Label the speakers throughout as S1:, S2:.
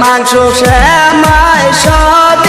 S1: মাংস শ্যামায় সবই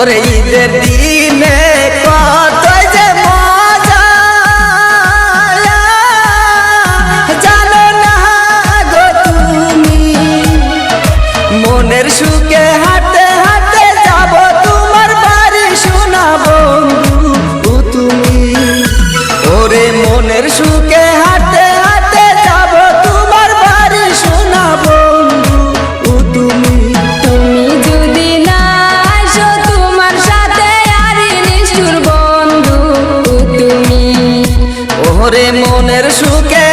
S1: ওরে ঈদের দিনে কত যে মজা জানো না গো তুমি, মনের সুখে হাতে হাতে যাব তোমার বাড়ি শোনাবো বন্ধু তুমি। ওরে মনের সুখে মনের সুখে